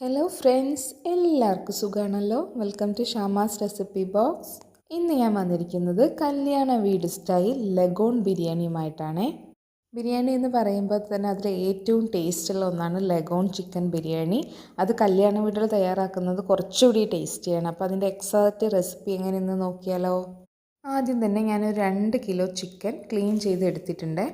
Hello friends എല്ലാവർക്കും സുഖമാണല്ലോ welcome to Shama's recipe box ഇന്ന് ഞാൻ വന്നിരിക്കുന്നത് കല്യാണ വീട് സ്റ്റൈൽ ലഗോൺ ബിരിയാണിയുമായിട്ടാണ്. ബിരിയാണി എന്ന് പറയുമ്പോൾ തന്നെ അതിൽ ഏറ്റവും ടേസ്റ്റുള്ള ഒന്നാണ് ലഗോൺ ചിക്കൻ ബിരിയാണി. അത് കല്യാണ വീടുകൾ തയ്യാറാക്കുന്നത് കുറച്ചുകൂടി ടേസ്റ്റിയാണ് അപ്പോൾ അതിന്റെ എക്സാക്റ്റ് റെസിപ്പി എങ്ങനെയെന്ന് നോക്കിയാലോ? ആദ്യം തന്നെ ഞാനൊരു രണ്ട് കിലോ ചിക്കൻ ക്ലീൻ ചെയ്ത് എടുത്തിട്ടുണ്ട്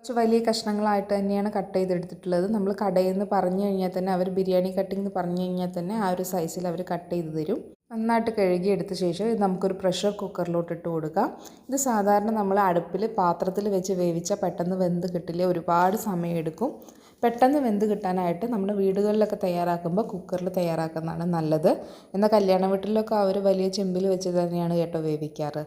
കുറച്ച് വലിയ കഷ്ണങ്ങളായിട്ട് തന്നെയാണ് കട്ട് ചെയ്തെടുത്തിട്ടുള്ളത്. നമ്മൾ കടയിൽ നിന്ന് പറഞ്ഞു കഴിഞ്ഞാൽ തന്നെ അവർ ബിരിയാണി കട്ടിംഗ് എന്ന് പറഞ്ഞു കഴിഞ്ഞാൽ തന്നെ ആ ഒരു സൈസിൽ അവർ കട്ട് ചെയ്ത് തരും. നന്നായിട്ട് കഴുകിയെടുത്ത ശേഷം ഇത് നമുക്കൊരു പ്രഷർ കുക്കറിലോട്ട് ഇട്ട് കൊടുക്കാം. ഇത് സാധാരണ നമ്മൾ അടുപ്പിൽ പാത്രത്തിൽ വെച്ച് വേവിച്ചാൽ പെട്ടെന്ന് വെന്ത് കിട്ടില്ല ഒരുപാട് സമയമെടുക്കും പെട്ടെന്ന് വെന്ത് കിട്ടാനായിട്ട് നമ്മുടെ വീടുകളിലൊക്കെ തയ്യാറാക്കുമ്പോൾ കുക്കറിൽ തയ്യാറാക്കുന്നതാണ് നല്ലത്. എന്നാൽ കല്യാണ വീട്ടിലൊക്കെ അവർ വലിയ ചെമ്പിൽ വെച്ച് തന്നെയാണ് കേട്ടോ വേവിക്കാറ്.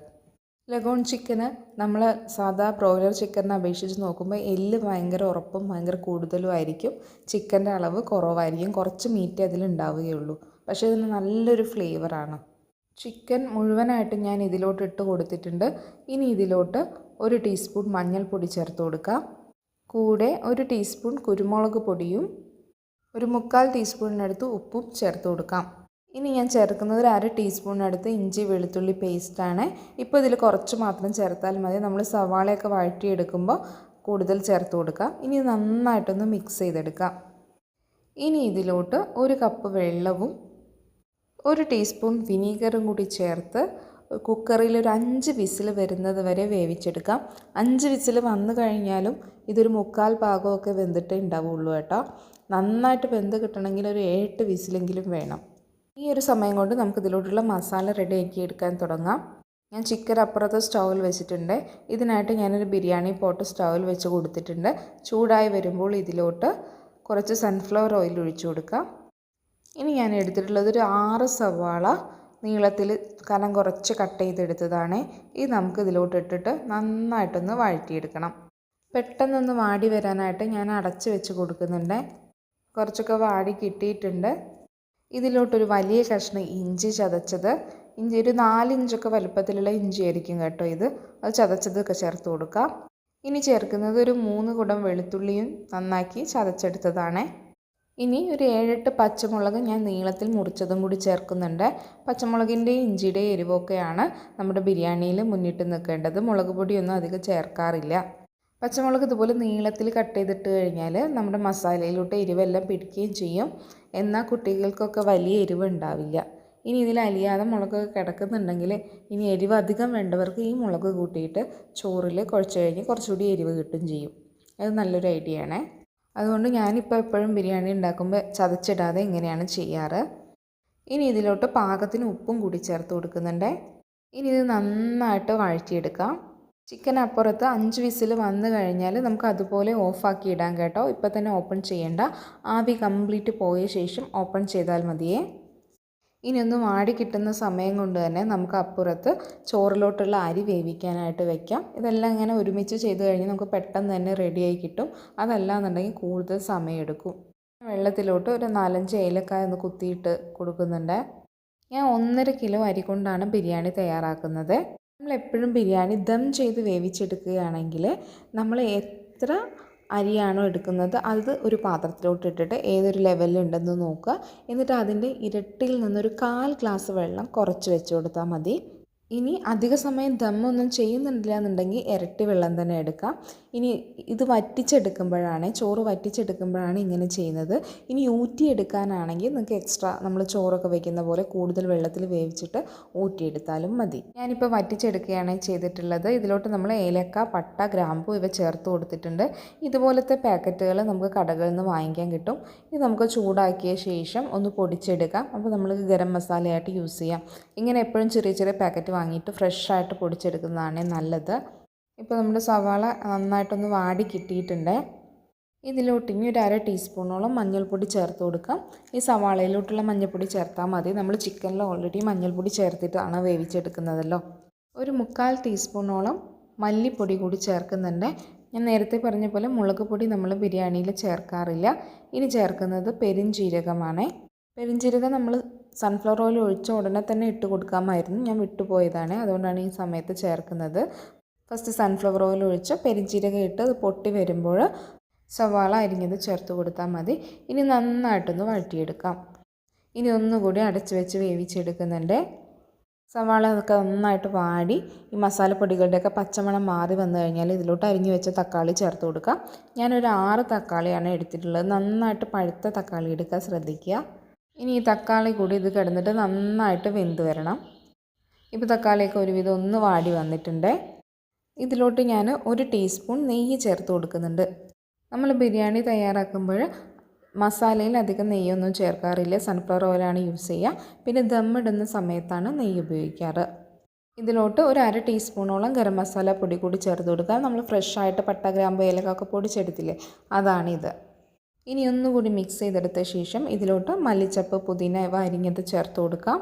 ലഗോൺ ചിക്കന് നമ്മൾ സാധാ ബ്രോയിലർ ചിക്കനെ അപേക്ഷിച്ച് നോക്കുമ്പോൾ എല്ല് ഭയങ്കര ഉറപ്പും ഭയങ്കര കൂടുതലും ആയിരിക്കും. ചിക്കന്റെ അളവ് കുറവായിരിക്കും. കുറച്ച് മീറ്റ് അതിലുണ്ടാവുകയുള്ളൂ പക്ഷേ ഇതിന് നല്ലൊരു ഫ്ലേവറാണ് ചിക്കൻ മുഴുവനായിട്ട് ഞാൻ ഇതിലോട്ട് ഇട്ട് കൊടുത്തിട്ടുണ്ട്. ഇനി ഇതിലോട്ട് ഒരു ടീസ്പൂൺ മഞ്ഞൾപ്പൊടി ചേർത്ത് കൊടുക്കാം. കൂടെ ഒരു ടീസ്പൂൺ കുരുമുളക് പൊടിയും ഒരു മുക്കാൽ ടീസ്പൂണിനടുത്ത് ഉപ്പും ചേർത്ത് കൊടുക്കാം. ഇനി ഞാൻ ചേർക്കുന്നത് ഒരു അര ടീസ്പൂണിനടുത്ത് ഇഞ്ചി വെളുത്തുള്ളി പേസ്റ്റാണ് ഇപ്പോൾ ഇതിൽ കുറച്ച് മാത്രം ചേർത്താൽ മതി. നമ്മൾ സവാളയൊക്കെ വഴറ്റിയെടുക്കുമ്പോൾ കൂടുതൽ ചേർത്ത് കൊടുക്കാം. ഇനി നന്നായിട്ടൊന്ന് മിക്സ് ചെയ്തെടുക്കാം. ഇനി ഇതിലോട്ട് ഒരു കപ്പ് വെള്ളവും ഒരു ടീസ്പൂൺ വിനീഗറും കൂടി ചേർത്ത് കുക്കറിൽ ഒരു അഞ്ച് വിസിൽ വരുന്നത് വരെ വേവിച്ചെടുക്കാം. അഞ്ച് വിസിൽ വന്നു കഴിഞ്ഞാലും ഇതൊരു മുക്കാൽ ഭാഗമൊക്കെ വെന്തിട്ടേ ഉണ്ടാവുള്ളൂ കേട്ടോ. നന്നായിട്ട് വെന്ത് കിട്ടണമെങ്കിൽ ഒരു എട്ട് വിസിലെങ്കിലും വേണം. ഈ ഒരു സമയം കൊണ്ട് നമുക്ക് ഇതിലോട്ടുള്ള മസാല റെഡിയാക്കി എടുക്കാൻ തുടങ്ങാം. ഞാൻ ചിക്കൻ അപ്പുറത്ത് സ്റ്റൗവിൽ വെച്ചിട്ടുണ്ട്. ഇതിനായിട്ട് ഞാനൊരു ബിരിയാണി പോട്ട് സ്റ്റൗവിൽ വെച്ച് കൊടുത്തിട്ടുണ്ട്. ചൂടായി വരുമ്പോൾ ഇതിലോട്ട് കുറച്ച് സൺഫ്ലവർ ഓയിൽ ഒഴിച്ചു കൊടുക്കാം. ഇനി ഞാൻ എടുത്തിട്ടുള്ളത് ഒരു ആറ് സവാള നീളത്തിൽ കനം കുറച്ച് കട്ട് ചെയ്തെടുത്തതാണ്. ഇത് നമുക്ക് ഇതിലോട്ട് ഇട്ടിട്ട് നന്നായിട്ടൊന്ന് വഴറ്റിയെടുക്കണം. പെട്ടെന്നൊന്ന് വാടി വരാനായിട്ട് ഞാൻ അടച്ച് വെച്ച് കൊടുക്കുന്നുണ്ട്. കുറച്ചൊക്കെ വാടി കിട്ടിയിട്ടുണ്ട്. ഇതിലോട്ടൊരു വലിയ കഷ്ണം ഇഞ്ചി ചതച്ചത്. ഇഞ്ചി ഒരു നാലിഞ്ചൊക്കെ വലുപ്പത്തിലുള്ള ഇഞ്ചി ആയിരിക്കും കേട്ടോ ഇത്. അത് ചതച്ചതൊക്കെ ചേർത്ത് കൊടുക്കാം. ഇനി ചേർക്കുന്നത് ഒരു മൂന്ന് കുടം വെളുത്തുള്ളിയും നന്നാക്കി ചതച്ചെടുത്തതാണ്. ഇനി ഒരു ഏഴെട്ട് പച്ചമുളക് ഞാൻ നീളത്തിൽ മുറിച്ചതും കൂടി ചേർക്കുന്നുണ്ട്. പച്ചമുളകിന്റെയും ഇഞ്ചിയുടെയും എരിവൊക്കെയാണ് നമ്മുടെ ബിരിയാണിയിൽ മുന്നിട്ട് നിൽക്കേണ്ടത്. മുളക് പൊടിയൊന്നും അധികം ചേർക്കാറില്ല. പച്ചമുളക് ഇതുപോലെ നീളത്തിൽ കട്ട് ചെയ്തിട്ട് കഴിഞ്ഞാൽ നമ്മുടെ മസാലയിലോട്ട് എരിവെല്ലാം പിടിക്കുകയും ചെയ്യും. എന്നാൽ കുട്ടികൾക്കൊക്കെ വലിയ എരിവ് ഉണ്ടാവില്ല ഇനി ഇതിൽ അലിയാതെ മുളകൊക്കെ കിടക്കുന്നുണ്ടെങ്കിൽ ഇനി എരിവ് അധികം വേണ്ടവർക്ക് ഈ മുളക് കൂട്ടിയിട്ട് ചോറിൽ കുഴച്ച് കഴിഞ്ഞ് കുറച്ചുകൂടി എരിവ് കിട്ടും ചെയ്യും. അത് നല്ലൊരു ഐഡിയ ആണ് അതുകൊണ്ട് ഞാനിപ്പോൾ എപ്പോഴും ബിരിയാണി ഉണ്ടാക്കുമ്പോൾ ചതച്ചിടാതെ ഇങ്ങനെയാണ് ചെയ്യാറ്. ഇനി ഇതിലോട്ട് പാകത്തിന് ഉപ്പും കൂടി ചേർത്ത് കൊടുക്കുന്നുണ്ട്. ഇനി ഇത് നന്നായിട്ട് വഴറ്റിയെടുക്കാം. ചിക്കൻ അപ്പുറത്ത് അഞ്ച് വിസിൽ വന്നു കഴിഞ്ഞാൽ നമുക്ക് അതുപോലെ ഓഫാക്കി ഇടാം കേട്ടോ. ഇപ്പോൾ തന്നെ ഓപ്പൺ ചെയ്യേണ്ട. ആവി കംപ്ലീറ്റ് പോയ ശേഷം ഓപ്പൺ ചെയ്താൽ മതിയേ. ഇനിയൊന്നും ആടി കിട്ടുന്ന സമയം കൊണ്ട് തന്നെ നമുക്ക് അപ്പുറത്ത് ചോറിലോട്ടുള്ള അരി വേവിക്കാനായിട്ട് വെക്കാം. ഇതെല്ലാം ഇങ്ങനെ ഒരുമിച്ച് ചെയ്ത് കഴിഞ്ഞാൽ നമുക്ക് പെട്ടെന്ന് തന്നെ റെഡിയായി കിട്ടും. അതല്ല എന്നുണ്ടെങ്കിൽ കൂടുതൽ സമയമെടുക്കും വെള്ളത്തിലോട്ട് ഒരു നാലഞ്ച് ഏലക്കായ ഒന്ന് കുത്തിയിട്ട് കൊടുക്കുന്നുണ്ട്. ഞാൻ ഒന്നര കിലോ അരി കൊണ്ടാണ് ബിരിയാണി തയ്യാറാക്കുന്നത്. നമ്മൾ എപ്പോഴും ബിരിയാണി ദം ചെയ്ത് വേവിച്ചെടുക്കുകയാണെങ്കിൽ നമ്മൾ എത്ര അരിയാണോ എടുക്കുന്നത് അത് ഒരു പാത്രത്തിലോട്ട് ഇട്ടിട്ട് ഏതൊരു ലെവലിലുണ്ടെന്ന് നോക്കുക. എന്നിട്ട് അതിന്റെ ഇരട്ടിയിൽ നിന്നൊരു കാൽ ഗ്ലാസ് വെള്ളം കുറച്ച് വെച്ച് കൊടുത്താൽ മതി. ഇനി അധിക സമയം ദമ്മൊന്നും ചെയ്യുന്നില്ല എന്നുണ്ടെങ്കിൽ ഇരട്ടി വെള്ളം തന്നെ എടുക്കാം. ഇനി ഇത് വറ്റിച്ചെടുക്കുമ്പോഴാണ് ചോറ് വറ്റിച്ചെടുക്കുമ്പോഴാണ് ഇങ്ങനെ ചെയ്യുന്നത്. ഇനി ഊറ്റിയെടുക്കാനാണെങ്കിൽ നിങ്ങൾക്ക് എക്സ്ട്രാ നമ്മൾ ചോറൊക്കെ വെക്കുന്ന പോലെ കൂടുതൽ വെള്ളത്തിൽ വേവിച്ചിട്ട് ഊറ്റിയെടുത്താലും മതി. ഞാനിപ്പോൾ വറ്റിച്ചെടുക്കുകയാണ് ചെയ്തിട്ടുള്ളത്. ഇതിലോട്ട് നമ്മൾ ഏലക്ക പട്ട ഗ്രാമ്പു ഇവ ചേർത്ത് കൊടുത്തിട്ടുണ്ട്. ഇതുപോലത്തെ പാക്കറ്റുകൾ നമുക്ക് കടകളിൽ നിന്ന് വാങ്ങിക്കാൻ കിട്ടും. ഇത് നമുക്ക് ചൂടാക്കിയ ശേഷം ഒന്ന് പൊടിച്ചെടുക്കാം. അപ്പോൾ നമ്മൾ ഗരം മസാലയായിട്ട് യൂസ് ചെയ്യാം. ഇങ്ങനെ എപ്പോഴും ചെറിയ ചെറിയ പാക്കറ്റ് വാങ്ങിയിട്ട് ഫ്രഷായിട്ട് പൊടിച്ചെടുക്കുന്നതാണ് നല്ലത്. ഇപ്പോൾ നമ്മുടെ സവാള നന്നായിട്ടൊന്ന് വാടി കിട്ടിയിട്ടുണ്ട്. ഇതിലോട്ട് ഇനി ഒരു അര ടീസ്പൂണോളം മഞ്ഞൾപ്പൊടി ചേർത്ത് കൊടുക്കാം. ഈ സവാളയിലോട്ടുള്ള മഞ്ഞൾപ്പൊടി ചേർത്താൽ മതി. നമ്മൾ ചിക്കനിൽ ഓൾറെഡി മഞ്ഞൾപ്പൊടി ചേർത്തിട്ടാണ് വേവിച്ചെടുക്കുന്നതല്ലോ. ഒരു മുക്കാൽ ടീസ്പൂണോളം മല്ലിപ്പൊടി കൂടി ചേർക്കുന്നുണ്ട്. ഞാൻ നേരത്തെ പറഞ്ഞ പോലെ മുളക് പൊടി നമ്മൾ ബിരിയാണിയിൽ ചേർക്കാറില്ല. ഇനി ചേർക്കുന്നത് പെരിഞ്ജീരകമാണ് പെരിഞ്ജീരകം നമ്മൾ സൺഫ്ലവർ ഓയിൽ ഒഴിച്ച ഉടനെ തന്നെ ഇട്ട് കൊടുക്കാമായിരുന്നു. ഞാൻ വിട്ടുപോയതാണ് അതുകൊണ്ടാണ് ഈ സമയത്ത് ചേർക്കുന്നത്. ഫസ്റ്റ് സൺഫ്ലവർ ഓയിൽ ഒഴിച്ച് പെരിഞ്ചീരകം ഇട്ട് അത് പൊട്ടി വരുമ്പോൾ സവാള അരിഞ്ഞത് ചേർത്ത് കൊടുത്താൽ മതി. ഇനി നന്നായിട്ടൊന്ന് വഴറ്റിയെടുക്കാം. ഇനി ഒന്നുകൂടി അടച്ചു വെച്ച് വേവിച്ചെടുക്കുന്നുണ്ട്. സവാള ഒക്കെ നന്നായിട്ട് വാടി. ഈ മസാലപ്പൊടികളുടെയൊക്കെ പച്ചമണം മാറി വന്നു കഴിഞ്ഞാൽ ഇതിലോട്ട് അരിഞ്ഞു വെച്ച തക്കാളി ചേർത്ത് കൊടുക്കാം. ഞാനൊരു ആറ് തക്കാളിയാണ് എടുത്തിട്ടുള്ളത്. നന്നായിട്ട് പഴുത്ത തക്കാളി എടുക്കാൻ ശ്രദ്ധിക്കുക. ഇനി ഈ തക്കാളി കൂടി ഇത് കിടന്നിട്ട് നന്നായിട്ട് വെന്ത് വരണം. ഇപ്പോൾ തക്കാളിയൊക്കെ ഒരുവിധം ഒന്ന് വാടി വന്നിട്ടുണ്ട്. ഇതിലോട്ട് ഞാൻ ഒരു ടീസ്പൂൺ നെയ്യ് ചേർത്ത് കൊടുക്കുന്നുണ്ട്. നമ്മൾ ബിരിയാണി തയ്യാറാക്കുമ്പോൾ മസാലയിൽ അധികം നെയ്യൊന്നും ചേർക്കാറില്ല. സൺഫ്ലവർ ഓയിലാണ് യൂസ് ചെയ്യുക. പിന്നെ ദമ്മിടുന്ന സമയത്താണ് നെയ്യ് ഉപയോഗിക്കാറ്. ഇതിലോട്ട് ഒരു അര ടീസ്പൂണോളം ഗരം മസാല പൊടി കൂടി ചേർത്ത് കൊടുക്കുക നമ്മൾ ഫ്രഷ് ആയിട്ട് പട്ട ഗ്രാമ്പ് ഏലക്കൊക്കെ പൊടിച്ചെടുത്തില്ലേ? അതാണിത്. ഇനി ഒന്നുകൂടി മിക്സ് ചെയ്തെടുത്ത ശേഷം ഇതിലോട്ട് മല്ലിച്ചപ്പ് പുതിന ഇവ അരിഞ്ഞത് ചേർത്ത് കൊടുക്കാം.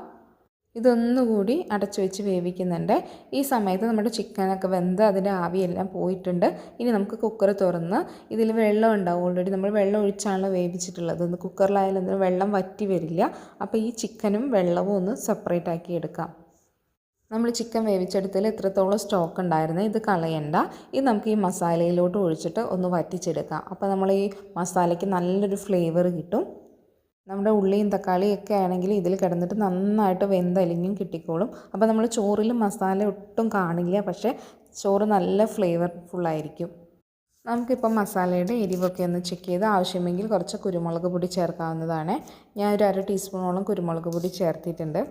ഇതൊന്നുകൂടി അടച്ചു വെച്ച് വേവിക്കുന്നുണ്ട്. ഈ സമയത്ത് നമ്മുടെ ചിക്കനൊക്കെ വെന്ത് അതിന്റെ ആവിയെല്ലാം പോയിട്ടുണ്ട്. ഇനി നമുക്ക് കുക്കർ തുറന്ന് ഇതിൽ വെള്ളം ഉണ്ടാവും. ഓൾറെഡി നമ്മൾ വെള്ളം ഒഴിച്ചാണല്ലോ വേവിച്ചിട്ടുള്ളത്. കുക്കറിലായാലും വെള്ളം വറ്റി വരില്ല. അപ്പോൾ ഈ ചിക്കനും വെള്ളവും ഒന്ന് സെപ്പറേറ്റ് ആക്കി എടുക്കാം. നമ്മൾ ചിക്കൻ വേവിച്ചെടുത്തതിൽ എത്രത്തോളം സ്റ്റോക്ക് ഉണ്ടായിരുന്നു ഇത് കളയണ്ട. ഇത് നമുക്ക് ഈ മസാലയിലോട്ട് ഒഴിച്ചിട്ട് ഒന്ന് വറ്റിച്ചെടുക്കാം. അപ്പോൾ നമ്മൾ ഈ മസാലയ്ക്ക് നല്ലൊരു ഫ്ലേവർ കിട്ടും. നമ്മുടെ ഉള്ളിയും തക്കാളിയും ഒക്കെ ആണെങ്കിൽ ഇതിൽ കിടന്നിട്ട് നന്നായിട്ട് വെന്തലിഞ്ഞും കിട്ടിക്കോളും. അപ്പോൾ നമ്മൾ ചോറിൽ മസാല ഒട്ടും കാണില്ല പക്ഷേ ചോറ് നല്ല ഫ്ലേവർഫുള്ളായിരിക്കും നമുക്കിപ്പോൾ മസാലയുടെ എരിവൊക്കെ ഒന്ന് ചെക്ക് ചെയ്ത് ആവശ്യമെങ്കിൽ കുറച്ച് കുരുമുളക് പൊടി ചേർക്കാവുന്നതാണ്. ഞാൻ ഒരു അര ടീസ്പൂണോളം കുരുമുളക് പൊടി ചേർത്തിട്ടുണ്ട്.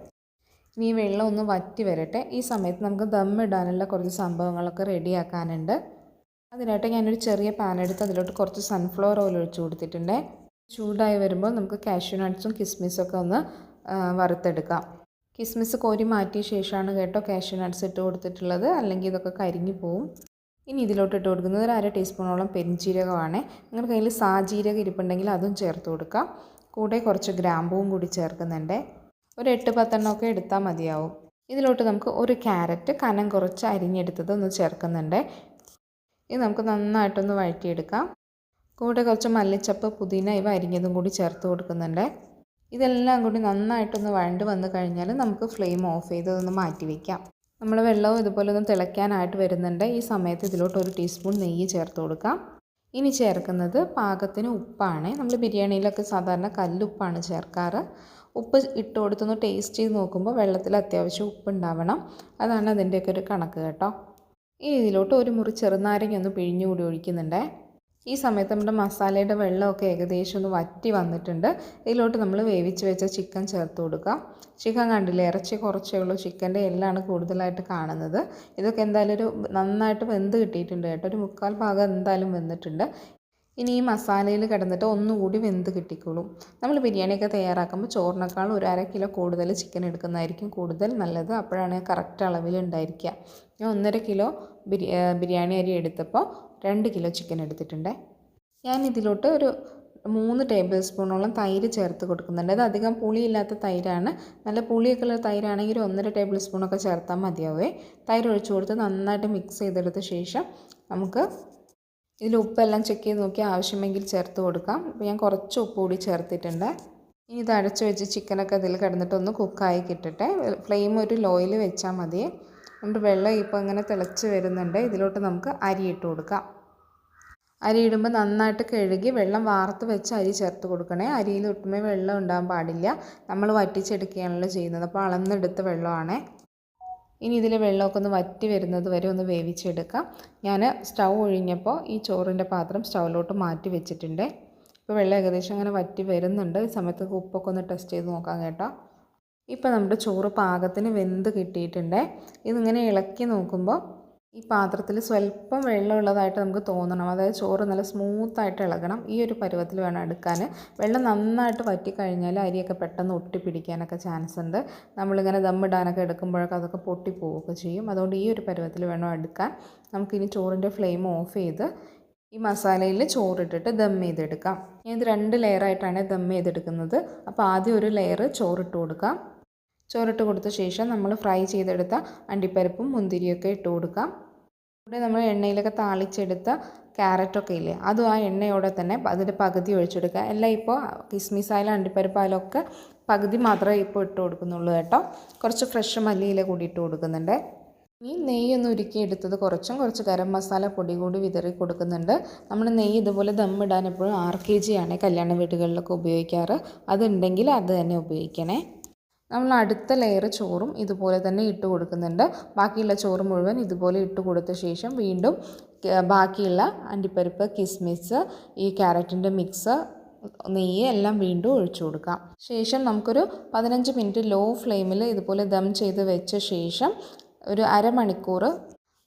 ഇനി വെള്ളം ഒന്ന് വറ്റി വരട്ടെ. ഈ സമയത്ത് നമുക്ക് ദം ഇടാനുള്ള കുറച്ച് സംഭവങ്ങളൊക്കെ റെഡിയാക്കാനുണ്ട്. അതിനായിട്ട് ഞാനൊരു ചെറിയ പാൻ എടുത്ത് അതിലോട്ട് കുറച്ച് സൺഫ്ലവർ ഓയിൽ ഒഴിച്ച് കൊടുത്തിട്ടുണ്ട്. ചൂടായി വരുമ്പോൾ നമുക്ക് കാഷ്യൂ നട്ട്സും കിസ്മിസും ഒക്കെ ഒന്ന് വറുത്തെടുക്കാം. കിസ്മിസ് കോരി മാറ്റിയ ശേഷമാണ് കേട്ടോ കാഷ്യൂ നട്ട്സ് ഇട്ട് കൊടുത്തിട്ടുള്ളത്. അല്ലെങ്കിൽ ഇതൊക്കെ കരിഞ്ഞു പോവും. ഇനി ഇതിലോട്ട് ഇട്ട് കൊടുക്കുന്നത് ഒരു അര ടീസ്പൂണോളം പെരിഞ്ജീരകമാണ്. നിങ്ങളുടെ കയ്യിൽ സാജീരകം ഇരിപ്പുണ്ടെങ്കിൽ അതും ചേർത്ത് കൊടുക്കാം. കൂടെ കുറച്ച് ഗ്രാമ്പൂവും കൂടി ചേർക്കുന്നുണ്ട്. ഒരു എട്ട് പത്തെണ്ണമൊക്കെ എടുത്താൽ മതിയാവും. ഇതിലോട്ട് നമുക്ക് ഒരു ക്യാരറ്റ് കനം കുറച്ച് അരിഞ്ഞെടുത്തത് ഒന്ന് ചേർക്കുന്നുണ്ട്. ഇത് നമുക്ക് നന്നായിട്ടൊന്ന് വഴറ്റിയെടുക്കാം. കൂടെ കുറച്ച് മല്ലിച്ചപ്പ് പുതിന ഇവ അരിഞ്ഞതും കൂടി ചേർത്ത് കൊടുക്കുന്നുണ്ട്. ഇതെല്ലാം കൂടി നന്നായിട്ടൊന്ന് വഴണ്ട് വന്ന് കഴിഞ്ഞാൽ നമുക്ക് ഫ്ലെയിം ഓഫ് ചെയ്തതൊന്ന് മാറ്റി വയ്ക്കാം നമ്മൾ വെള്ളവും ഇതുപോലെ ഒന്ന് തിളയ്ക്കാനായിട്ട് വരുന്നുണ്ട്. ഈ സമയത്ത് ഇതിലോട്ട് ഒരു ടീസ്പൂൺ നെയ്യ് ചേർത്ത് കൊടുക്കാം. ഇനി ചേർക്കുന്നത് പാകത്തിന് ഉപ്പാണ്. നമ്മൾ ബിരിയാണിയിലൊക്കെ സാധാരണ കല്ലുപ്പാണ് ചേർക്കാറ്. ഉപ്പ് ഇട്ട് കൊടുത്തൊന്ന് ടേസ്റ്റ് ചെയ്ത് നോക്കുമ്പോൾ വെള്ളത്തിൽ അത്യാവശ്യം ഉപ്പുണ്ടാവണം അതാണ് അതിന്റെയൊക്കെ ഒരു കണക്ക് കേട്ടോ. ഇനി ഇതിലോട്ട് ഒരു മുറി ചെറുനാരങ്ങ ഒന്ന് പിഴിഞ്ഞുകൂടി ഒഴിക്കുന്നുണ്ട്. ഈ സമയത്ത് നമ്മുടെ മസാലയുടെ വെള്ളമൊക്കെ ഏകദേശം ഒന്ന് വറ്റി വന്നിട്ടുണ്ട്. ഇതിലോട്ട് നമ്മൾ വേവിച്ച് വെച്ച ചിക്കൻ ചേർത്ത് കൊടുക്കുക. ചിക്കൻ കണ്ടില്ലേ ഇറച്ചി കുറച്ചേ ഉള്ളൂ. ചിക്കന്റെ എല്ലാണ് കൂടുതലായിട്ട് കാണുന്നത്. ഇതൊക്കെ എന്തായാലും ഒരു നന്നായിട്ട് വെന്ത് കിട്ടിയിട്ടുണ്ട് കേട്ടോ. ഒരു മുക്കാൽ ഭാഗം എന്തായാലും വെന്തിട്ടുണ്ട് ഇനി ഈ മസാലയിൽ കിടന്നിട്ട് ഒന്നുകൂടി വെന്ത് കിട്ടിക്കോളും. നമ്മൾ ബിരിയാണിയൊക്കെ തയ്യാറാക്കുമ്പോൾ ചോറിനേക്കാൾ ഒരു അര കിലോ കൂടുതൽ ചിക്കൻ എടുക്കുന്നതായിരിക്കും കൂടുതൽ നല്ലത്. അപ്പോഴാണ് കറക്റ്റ് അളവിൽ ഉണ്ടായിരിക്കുക. ഞാൻ ഒന്നര കിലോ ബിരിയാണി അരി എടുത്തപ്പോൾ രണ്ട് കിലോ ചിക്കൻ എടുത്തിട്ടുണ്ട്. ഞാൻ ഇതിലോട്ട് ഒരു മൂന്ന് ടേബിൾ സ്പൂണോളം തൈര് ചേർത്ത് കൊടുക്കുന്നുണ്ട്. അത് അധികം പുളിയില്ലാത്ത തൈരാണ്. നല്ല പുളിയൊക്കെ ഉള്ള തൈരാണെങ്കിൽ ഒന്നര ടേബിൾ സ്പൂണൊക്കെ ചേർത്താൽ മതിയാവേ. തൈര് ഒഴിച്ചു കൊടുത്ത് നന്നായിട്ട് മിക്സ് ചെയ്തെടുത്ത ശേഷം നമുക്ക് ഇതിൽ ഉപ്പെല്ലാം ചെക്ക് ചെയ്ത് നോക്കി ആവശ്യമെങ്കിൽ ചേർത്ത് കൊടുക്കാം. ഞാൻ കുറച്ച് ഉപ്പ് കൂടി ചേർത്തിട്ടുണ്ട്. ഇനി ഇത് അടച്ചു വെച്ച് ചിക്കനൊക്കെ അതിൽ കിടന്നിട്ടൊന്ന് കുക്കായി കിട്ടട്ടെ. ഫ്ലെയിം ഒരു ലോയിൽ വെച്ചാൽ മതി. നമ്മുടെ വെള്ളം ഇപ്പോൾ ഇങ്ങനെ തിളച്ച് വരുന്നുണ്ട്. ഇതിലോട്ട് നമുക്ക് അരി ഇട്ട് കൊടുക്കാം. അരി ഇടുമ്പോൾ നന്നായിട്ട് കഴുകി വെള്ളം വാർത്ത് വെച്ച് അരി ചേർത്ത് കൊടുക്കണേ. അരിയിൽ ഒട്ടുമേ വെള്ളം ഉണ്ടാകാൻ പാടില്ല. നമ്മൾ വറ്റിച്ചെടുക്കുകയാണല്ലോ ചെയ്യുന്നത്. അപ്പോൾ അളന്നെടുത്ത വെള്ളമാണ്. ഇനി ഇതിൽ വെള്ളമൊക്കെ ഒന്ന് വറ്റി വരുന്നത് വരെ ഒന്ന് വേവിച്ചെടുക്കാം. ഞാൻ സ്റ്റൗ ഒഴിഞ്ഞപ്പോൾ ഈ ചോറിന്റെ പാത്രം സ്റ്റൗവിലോട്ട് മാറ്റി വെച്ചിട്ടുണ്ട്. ഇപ്പോൾ വെള്ളം ഏകദേശം അങ്ങനെ വറ്റി വരുന്നുണ്ട്. ഈ സമയത്ത് ഉപ്പൊക്കെ ഒന്ന് ടെസ്റ്റ് ചെയ്ത് നോക്കാം കേട്ടോ. ഇപ്പോൾ നമ്മുടെ ചോറ് പാകത്തിന് വെന്ത് കിട്ടിയിട്ടുണ്ട്. ഇതിങ്ങനെ ഇളക്കി നോക്കുമ്പോൾ ഈ പാത്രത്തിൽ സ്വല്പം വെള്ളമുള്ളതായിട്ട് നമുക്ക് തോന്നണം. അതായത് ചോറ് നല്ല സ്മൂത്തായിട്ട് ഇളകണം. ഈ ഒരു പരുവത്തിൽ വേണം എടുക്കാൻ. വെള്ളം നന്നായിട്ട് വറ്റിക്കഴിഞ്ഞാൽ അരിയൊക്കെ പെട്ടെന്ന് ഒട്ടിപ്പിടിക്കാനൊക്കെ ചാൻസ് ഉണ്ട്. നമ്മളിങ്ങനെ ദമ്മിടാനൊക്കെ എടുക്കുമ്പോഴൊക്കെ അതൊക്കെ പൊട്ടിപ്പോവുകയൊക്കെ ചെയ്യും. അതുകൊണ്ട് ഈ ഒരു പരുവത്തിൽ വേണം എടുക്കാൻ. നമുക്കിനി ചോറിന്റെ ഫ്ലെയിം ഓഫ് ചെയ്ത് ഈ മസാലയിൽ ചോറിട്ടിട്ട് ദം ചെയ്തെടുക്കാം. ഇത് രണ്ട് ലെയറായിട്ടാണ് ദം ചെയ്തെടുക്കുന്നത്. അപ്പോൾ ആദ്യം ഒരു ലെയർ ചോറിട്ട് കൊടുക്കാം. ചോറിട്ട് കൊടുത്ത ശേഷം നമ്മൾ ഫ്രൈ ചെയ്തെടുത്ത അണ്ടിപ്പരിപ്പും മുന്തിരിയൊക്കെ ഇട്ട് കൊടുക്കാം. ഇവിടെ നമ്മൾ എണ്ണയിലൊക്കെ താളിച്ചെടുത്ത ക്യാരറ്റൊക്കെ ഇല്ലേ അതും ആ എണ്ണയോടെ തന്നെ അതിന്റെ പകുതി ഒഴിച്ചെടുക്കുക. എല്ലാം ഇപ്പോൾ കിസ്മിസായാലും അണ്ടിപ്പരിപ്പായാലും ഒക്കെ പകുതി മാത്രമേ ഇപ്പോൾ ഇട്ട് കൊടുക്കുന്നുള്ളൂ കേട്ടോ. കുറച്ച് ഫ്രഷ് മല്ലിയില കൂടി ഇട്ട് കൊടുക്കുന്നുണ്ട്. ഇനി നെയ്യൊന്ന് ഉരുക്കി എടുത്തത് കുറച്ചും കുറച്ച് ഗരം മസാല പൊടി കൂടി വിതറി കൊടുക്കുന്നുണ്ട്. നമ്മൾ നെയ്യ് ഇതുപോലെ ദമ്മിടാൻ എപ്പോഴും ആർ കെ ജി ആണ് കല്യാണ വീടുകളിലൊക്കെ ഉപയോഗിക്കാറ്. അതുണ്ടെങ്കിൽ അത് തന്നെ ഉപയോഗിക്കണേ. നമ്മൾ അടുത്ത ലെയർ ചോറും ഇതുപോലെ തന്നെ ഇട്ട് കൊടുക്കുന്നുണ്ട്. ബാക്കിയുള്ള ചോറ് മുഴുവൻ ഇതുപോലെ ഇട്ട് കൊടുത്ത ശേഷം വീണ്ടും ബാക്കിയുള്ള അണ്ടിപ്പരിപ്പ് കിസ്മിസ് ഈ ക്യാരറ്റിന്റെ മിക്സ് നെയ്യ് എല്ലാം വീണ്ടും ഒഴിച്ചു കൊടുക്കാം. ശേഷം നമുക്കൊരു പതിനഞ്ച് മിനിറ്റ് ലോ ഫ്ലെയിമിൽ ഇതുപോലെ ദം ചെയ്ത് വെച്ച ശേഷം ഒരു അരമണിക്കൂർ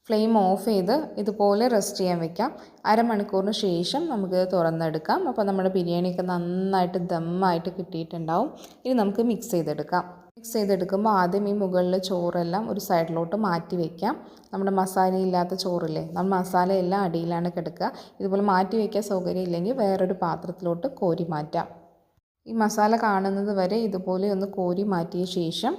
ഫ്ലെയിം ഓഫ് ചെയ്ത് ഇതുപോലെ റെസ്റ്റ് ചെയ്യാൻ വെക്കാം. അരമണിക്കൂറിന് ശേഷം നമുക്ക് തുറന്നെടുക്കാം. അപ്പോൾ നമ്മുടെ ബിരിയാണിയൊക്കെ നന്നായിട്ട് ദമ്മായിട്ട് കിട്ടിയിട്ടുണ്ടാവും. ഇനി നമുക്ക് മിക്സ് ചെയ്തെടുക്കാം. മിക്സ് ചെയ്തെടുക്കുമ്പോൾ ആദ്യം ഈ മുകളിൽ ചോറെല്ലാം ഒരു സൈഡിലോട്ട് മാറ്റി വയ്ക്കാം നമ്മുടെ മസാല ഇല്ലാത്ത ചോറില്ലേ? നമ്മൾ മസാല എല്ലാം അടിയിലാണ് കിടക്കുക. ഇതുപോലെ മാറ്റി വയ്ക്കാൻ സൗകര്യം ഇല്ലെങ്കിൽ വേറൊരു പാത്രത്തിലോട്ട് കോരി മാറ്റാം. ഈ മസാല കാണുന്നത് വരെ ഇതുപോലെ ഒന്ന് കോരി മാറ്റിയ ശേഷം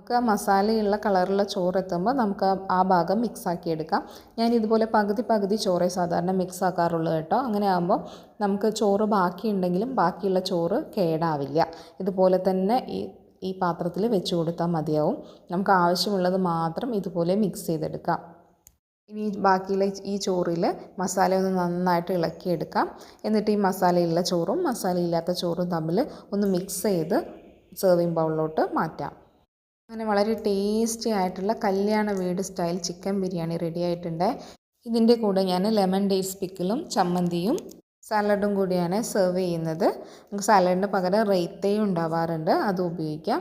നമുക്ക് മസാലയുള്ള കളറുള്ള ചോറ് എത്തുമ്പോൾ നമുക്ക് ആ ഭാഗം മിക്സ് ആക്കി എടുക്കാം ഞാൻ ഇതുപോലെ പകുതി പകുതി ചോറേ സാധാരണ മിക്സ് ആക്കാറുള്ളൂ കേട്ടോ. അങ്ങനെ ആകുമ്പോൾ നമുക്ക് ചോറ് ബാക്കിയുണ്ടെങ്കിലും ബാക്കിയുള്ള ചോറ് കേടാവില്ല. ഇതുപോലെ തന്നെ ഈ ഈ പാത്രത്തിൽ വെച്ച് കൊടുത്താൽ മതിയാവും. നമുക്ക് ആവശ്യമുള്ളത് മാത്രം ഇതുപോലെ മിക്സ് ചെയ്തെടുക്കാം. ഇനി ബാക്കിയുള്ള ഈ ചോറിൽ മസാല ഒന്ന് നന്നായിട്ട് ഇളക്കിയെടുക്കാം. എന്നിട്ട് ഈ മസാലയുള്ള ചോറും മസാലയില്ലാത്ത ചോറും തമ്മിൽ ഒന്ന് മിക്സ് ചെയ്ത് സെർവിങ് ബൗളിലോട്ട് മാറ്റാം. അങ്ങനെ വളരെ ടേസ്റ്റി ആയിട്ടുള്ള കല്യാണ വീട് സ്റ്റൈൽ ചിക്കൻ ബിരിയാണി റെഡി ആയിട്ടുണ്ട്. ഇതിന്റെ കൂടെ ഞാൻ ലെമൺ ഡേറ്റ്സ് പിക്കിളും ചമ്മന്തിയും സാലഡും കൂടിയാണ് സെർവ് ചെയ്യുന്നത്. നമുക്ക് സാലഡിന് പകരം റൈത്തയും ഉണ്ടാവാറുണ്ട്. അത് ഉപയോഗിക്കാം.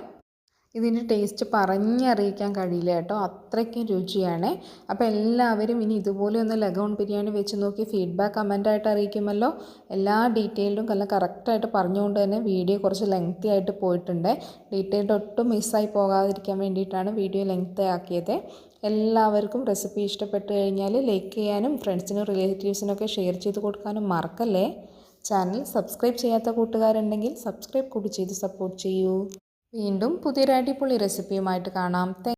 ഇതിന്റെ ടേസ്റ്റ് പറഞ്ഞറിയിക്കാൻ കഴിയില്ല കേട്ടോ. അത്രയ്ക്കും രുചിയാണ്. അപ്പോൾ എല്ലാവരും ഇനി ഇതുപോലെ ഒന്ന് ലഗോൺ ബിരിയാണി വെച്ച് നോക്കി ഫീഡ്ബാക്ക് കമന്റായിട്ട് അറിയിക്കുമല്ലോ. എല്ലാ ഡീറ്റെയിലും നല്ല കറക്റ്റായിട്ട് പറഞ്ഞുകൊണ്ട് തന്നെ വീഡിയോ കുറച്ച് ലെങ്ത്തി ആയിട്ട് പോയിട്ടുണ്ട്. ഡീറ്റെയിൽഡ് ഒട്ടും മിസ്സായി പോകാതിരിക്കാൻ വേണ്ടിയിട്ടാണ് വീഡിയോ ലെങ്ത്ത് ആക്കിയത്. എല്ലാവർക്കും റെസിപ്പി ഇഷ്ടപ്പെട്ട് കഴിഞ്ഞാൽ ലൈക്ക് ചെയ്യാനും ഫ്രണ്ട്സിനും റിലേറ്റീവ്സിനൊക്കെ ഷെയർ ചെയ്ത് കൊടുക്കാനും മറക്കല്ലേ. ചാനൽ സബ്സ്ക്രൈബ് ചെയ്യാത്ത കൂട്ടുകാരുണ്ടെങ്കിൽ സബ്സ്ക്രൈബ് കൂടി ചെയ്ത് സപ്പോർട്ട് ചെയ്യൂ. വീണ്ടും പുതിയൊരു അടിപൊളി റെസിപ്പിയുമായിട്ട് കാണാം.